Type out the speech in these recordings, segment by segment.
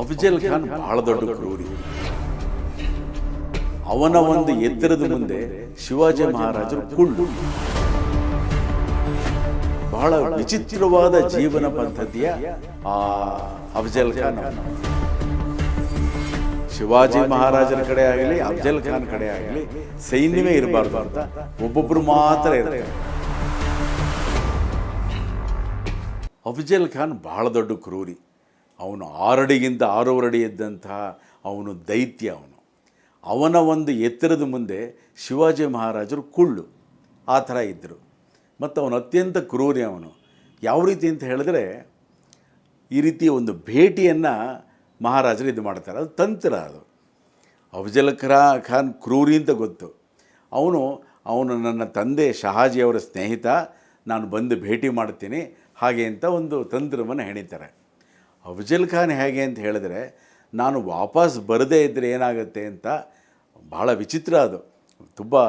ಅಫಜಲ್ ಖಾನ್ ಬಹಳ ದೊಡ್ಡ ಕ್ರೂರಿ. ಅವನ ಒಂದು ಎತ್ತರದ ಮುಂದೆ ಶಿವಾಜಿ ಮಹಾರಾಜರು ಕುಳ್ಳು. ಬಹಳ ವಿಚಿತ್ರವಾದ ಜೀವನ ಪದ್ಧತಿಯ ಆ ಅಫಜಲ್ ಖಾನ್. ಶಿವಾಜಿ ಮಹಾರಾಜರ ಕಡೆ ಆಗಲಿ ಅಫಜಲ್ ಖಾನ್ ಕಡೆ ಆಗಲಿ ಸೈನ್ಯವೇ ಇರಬಾರ್ದು ಅಂತ. ಒಬ್ಬೊಬ್ರು ಮಾತ್ರ ಇರ್ತಾರೆ. ಅಫಜಲ್ ಖಾನ್ ಬಹಳ ದೊಡ್ಡ ಕ್ರೂರಿ. ಅವನು ಆರಡಿಗಿಂತ ಆರೂವರೆ ಅಡಿ ಇದ್ದಂತಹ ಅವನು ದೈತ್ಯ ಅವನು. ಅವನ ಒಂದು ಎತ್ತರದ ಮುಂದೆ ಶಿವಾಜಿ ಮಹಾರಾಜರು ಕುಳ್ಳು, ಆ ಥರ ಇದ್ದರು. ಮತ್ತು ಅವನು ಅತ್ಯಂತ ಕ್ರೂರಿ ಅವನು. ಯಾವ ರೀತಿ ಅಂತ ಹೇಳಿದ್ರೆ, ಈ ರೀತಿಯ ಒಂದು ಭೇಟಿಯನ್ನು ಮಹಾರಾಜರು ಇದು ಮಾಡ್ತಾರೆ. ಅದು ತಂತ್ರ ಅದು. ಅಫಜಲ್ ಖರಾ ಖಾನ್ ಕ್ರೂರಿ ಅಂತ ಗೊತ್ತು. ಅವನು ಅವನು ನನ್ನ ತಂದೆ ಶಹಾಜಿಯವರ ಸ್ನೇಹಿತ, ನಾನು ಬಂದು ಭೇಟಿ ಮಾಡ್ತೀನಿ, ಹಾಗೆ ಅಂತ ಒಂದು ತಂತ್ರವನ್ನು ಹೆಣಿತಾರೆ. ಅಫಜಲ್ ಖಾನ್ ಹೇಗೆ ಅಂತ ಹೇಳಿದ್ರೆ, ನಾನು ವಾಪಸ್ ಬರದೇ ಇದ್ದರೆ ಏನಾಗುತ್ತೆ ಅಂತ ಭಾಳ ವಿಚಿತ್ರ ಅದು. ತುಂಬ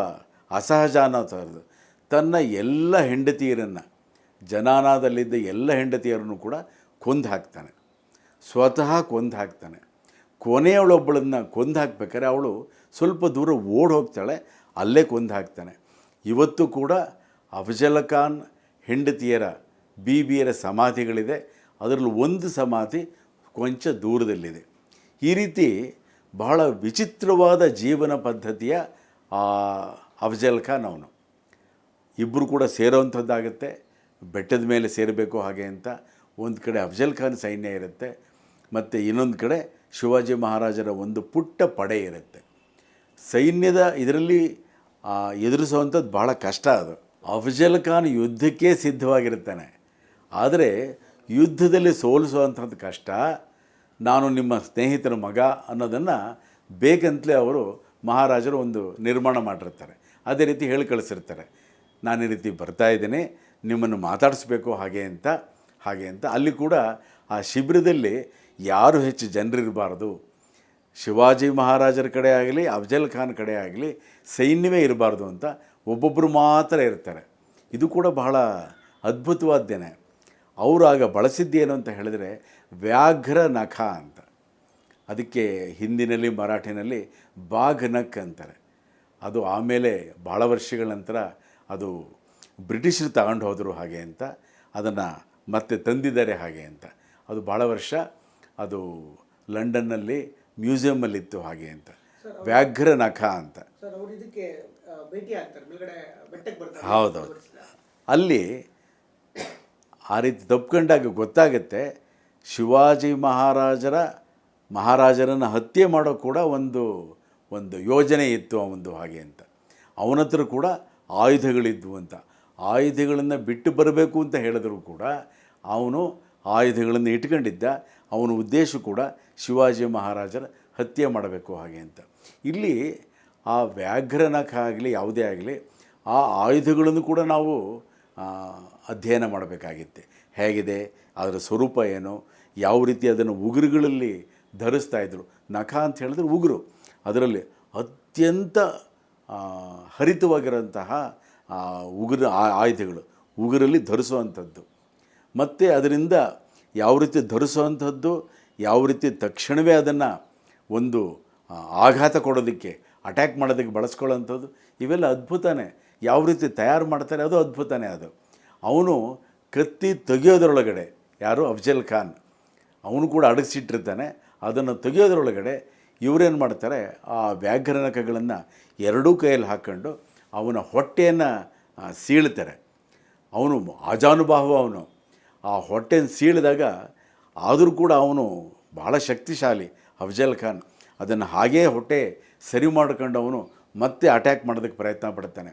ಅಸಹಜ ಅನ್ನೋ ಥರದ್ದು ತನ್ನ ಎಲ್ಲ ಹೆಂಡತಿಯರನ್ನು, ಜನಾನದಲ್ಲಿದ್ದ ಎಲ್ಲ ಹೆಂಡತಿಯರನ್ನು ಕೂಡ ಕೊಂದು ಹಾಕ್ತಾನೆ. ಸ್ವತಃ ಕೊಂದು ಹಾಕ್ತಾನೆ. ಕೊನೆಯವಳೊಬ್ಬಳನ್ನು ಕೊಂದು ಹಾಕ್ಬೇಕಾದ್ರೆ ಅವಳು ಸ್ವಲ್ಪ ದೂರ ಓಡ್ ಹೋಗ್ತಾಳೆ, ಅಲ್ಲೇ ಕೊಂದು ಹಾಕ್ತಾನೆ. ಇವತ್ತು ಕೂಡ ಅಫಜಲ್ ಖಾನ್ ಹೆಂಡತಿಯರ ಬೀಬಿಯರ ಸಮಾಧಿಗಳಿದೆ. ಅದರಲ್ಲಿ ಒಂದು ಸಮಾಧಿ ಕೊಂಚ ದೂರದಲ್ಲಿದೆ. ಈ ರೀತಿ ಬಹಳ ವಿಚಿತ್ರವಾದ ಜೀವನ ಪದ್ಧತಿಯ ಅಫಜಲ್ ಖಾನ್ ಅವನು. ಇಬ್ಬರು ಕೂಡ ಸೇರೋವಂಥದ್ದಾಗುತ್ತೆ. ಬೆಟ್ಟದ ಮೇಲೆ ಸೇರಬೇಕು ಹಾಗೆ ಅಂತ ಒಂದು ಕಡೆ ಅಫಜಲ್ ಖಾನ್ ಸೈನ್ಯ ಇರುತ್ತೆ, ಮತ್ತು ಇನ್ನೊಂದು ಕಡೆ ಶಿವಾಜಿ ಮಹಾರಾಜರ ಒಂದು ಪುಟ್ಟ ಪಡೆ ಇರುತ್ತೆ. ಸೈನ್ಯದ ಇದರಲ್ಲಿ ಎದುರಿಸುವಂಥದ್ದು ಭಾಳ ಕಷ್ಟ ಅದು. ಅಫಜಲ್ ಖಾನ್ ಯುದ್ಧಕ್ಕೆ ಸಿದ್ಧವಾಗಿರ್ತಾನೆ. ಆದರೆ ಯುದ್ಧದಲ್ಲಿ ಸೋಲಿಸುವಂಥದ್ದು ಕಷ್ಟ, ನಾನು ನಿಮ್ಮ ಸ್ನೇಹಿತನ ಮಗ ಅನ್ನೋದನ್ನು ಬೇಕಂತಲೇ ಅವರು ಮಹಾರಾಜರು ಒಂದು ನಿರ್ಮಾಣ ಮಾಡಿರ್ತಾರೆ. ಅದೇ ರೀತಿ ಹೇಳಿ ಕಳಿಸಿರ್ತಾರೆ. ನಾನು ಈ ರೀತಿ ಬರ್ತಾ ಇದ್ದೀನಿ, ನಿಮ್ಮನ್ನು ಮಾತಾಡಿಸ್ಬೇಕು, ಹಾಗೆ ಅಂತ ಹಾಗೆ ಅಂತ. ಅಲ್ಲಿ ಕೂಡ ಆ ಶಿಬಿರದಲ್ಲಿ ಯಾರು ಹೆಚ್ಚು ಜನರಿರಬಾರ್ದು? ಶಿವಾಜಿ ಮಹಾರಾಜರ ಕಡೆ ಆಗಲಿ, ಅಫಜಲ್ ಖಾನ್ ಕಡೆ ಆಗಲಿ, ಸೈನ್ಯವೇ ಇರಬಾರ್ದು ಅಂತ ಒಬ್ಬೊಬ್ಬರು ಮಾತ್ರ ಇರ್ತಾರೆ. ಇದು ಕೂಡ ಬಹಳ ಅದ್ಭುತವಾದ್ದೇನೆ ಅವರು ಆಗ ಬಳಸಿದ್ದೇನು ಅಂತ ಹೇಳಿದರೆ ವ್ಯಾಘ್ರ ನಖ ಅಂತ. ಅದಕ್ಕೆ ಹಿಂದಿನಲ್ಲಿ ಮರಾಠಿನಲ್ಲಿ ಬಾಘ್ ನಕ್ ಅಂತಾರೆ. ಅದು ಆಮೇಲೆ ಭಾಳ ವರ್ಷಗಳ ನಂತರ ಅದು ಬ್ರಿಟಿಷರು ತಗೊಂಡು ಹೋದರು ಹಾಗೆ ಅಂತ ಅದನ್ನು ಮತ್ತೆ ತಂದಿದ್ದಾರೆ ಹಾಗೆ ಅಂತ. ಅದು ಭಾಳ ವರ್ಷ ಅದು ಲಂಡನ್ನಲ್ಲಿ ಮ್ಯೂಸಿಯಮ್ಮಲ್ಲಿತ್ತು ಹಾಗೆ ಅಂತ. ವ್ಯಾಘ್ರ ನಖ ಅಂತ. ಹೌದೌದು. ಅವ್ರು ಇದಕ್ಕೆ ಆ, ಭೇಟಿ ಆಗ್ತಾರೆ ಮೇಲ್ಗಡೆ ಬೆಟ್ಟಕ್ಕೆ ಬರ್ತಾರೆ ಹೌದೌದು ಅಲ್ಲಿ ಆ ರೀತಿ ತಪ್ಕೊಂಡಾಗ ಗೊತ್ತಾಗುತ್ತೆ, ಶಿವಾಜಿ ಮಹಾರಾಜರ, ಮಹಾರಾಜರನ್ನು ಹತ್ಯೆ ಮಾಡೋ ಕೂಡ ಒಂದು ಒಂದು ಯೋಜನೆ ಇತ್ತು ಒಂದು ಹಾಗೆ ಅಂತ. ಅವನ ಹತ್ರ ಕೂಡ ಆಯುಧಗಳಿದ್ವು ಅಂತ. ಆಯುಧಗಳನ್ನು ಬಿಟ್ಟು ಬರಬೇಕು ಅಂತ ಹೇಳಿದ್ರು ಕೂಡ ಅವನು ಆಯುಧಗಳನ್ನು ಇಟ್ಕೊಂಡಿದ್ದ. ಅವನ ಉದ್ದೇಶ ಕೂಡ ಶಿವಾಜಿ ಮಹಾರಾಜರ ಹತ್ಯೆ ಮಾಡಬೇಕು ಹಾಗೆ ಅಂತ. ಇಲ್ಲಿ ಆ ವ್ಯಾಘ್ರನಕ್ಕಾಗಲಿ ಯಾವುದೇ ಆಗಲಿ, ಆ ಆಯುಧಗಳನ್ನು ಕೂಡ ನಾವು ಅಧ್ಯಯನ ಮಾಡಬೇಕಾಗಿತ್ತು. ಹೇಗಿದೆ? ಅದರ ಸ್ವರೂಪ ಏನು? ಯಾವ ರೀತಿ ಅದನ್ನು ಉಗುರುಗಳಲ್ಲಿ ಧರಿಸ್ತಾ ಇದ್ದರು ನಖ ಅಂತ ಹೇಳಿದ್ರೆ ಉಗುರು. ಅದರಲ್ಲಿ ಅತ್ಯಂತ ಹರಿತವಾಗಿರೋಂತಹ ಉಗುರು ಆಯುಧಗಳು. ಉಗುರಲ್ಲಿ ಧರಿಸುವಂಥದ್ದು. ಮತ್ತು ಅದರಿಂದ ಯಾವ ರೀತಿ ಧರಿಸುವಂಥದ್ದು? ಯಾವ ರೀತಿ ತಕ್ಷಣವೇ ಅದನ್ನು ಒಂದು ಆಘಾತ ಕೊಡೋದಕ್ಕೆ, ಅಟ್ಯಾಕ್ ಮಾಡೋದಕ್ಕೆ ಬಳಸ್ಕೊಳ್ಳೋಂಥದ್ದು ಇವೆಲ್ಲ ಅದ್ಭುತನೇ. ಯಾವ ರೀತಿ ತಯಾರು ಮಾಡ್ತಾರೆ ಅದು ಅದ್ಭುತನೇ ಅದು. ಅವನು ಕತ್ತಿ ತೆಗೆಯೋದ್ರೊಳಗಡೆ, ಯಾರು? ಅಫ್ಜಲ್ ಖಾನ್. ಅವನು ಕೂಡ ಅಡಗಿಸಿಟ್ಟಿರ್ತಾನೆ. ಅದನ್ನು ತೆಗೆಯೋದ್ರೊಳಗಡೆ ಇವರೇನು ಮಾಡ್ತಾರೆ? ಆ ವ್ಯಾಘ್ರನಕಗಳನ್ನು ಎರಡೂ ಕೈಯಲ್ಲಿ ಹಾಕ್ಕೊಂಡು ಅವನ ಹೊಟ್ಟೆಯನ್ನು ಸೀಳ್ತಾರೆ. ಅವನು ಅಜಾನುಭಾವ ಅವನು. ಆ ಹೊಟ್ಟೆನ ಸೀಳಿದಾಗ ಆದರೂ ಕೂಡ ಅವನು ಭಾಳ ಶಕ್ತಿಶಾಲಿ ಅಫ್ಜಲ್ ಖಾನ್. ಅದನ್ನು ಹಾಗೇ ಹೊಟ್ಟೆ ಸರಿ ಮಾಡ್ಕೊಂಡು ಅವನು ಮತ್ತೆ ಅಟ್ಯಾಕ್ ಮಾಡೋದಕ್ಕೆ ಪ್ರಯತ್ನ ಪಡ್ತಾನೆ.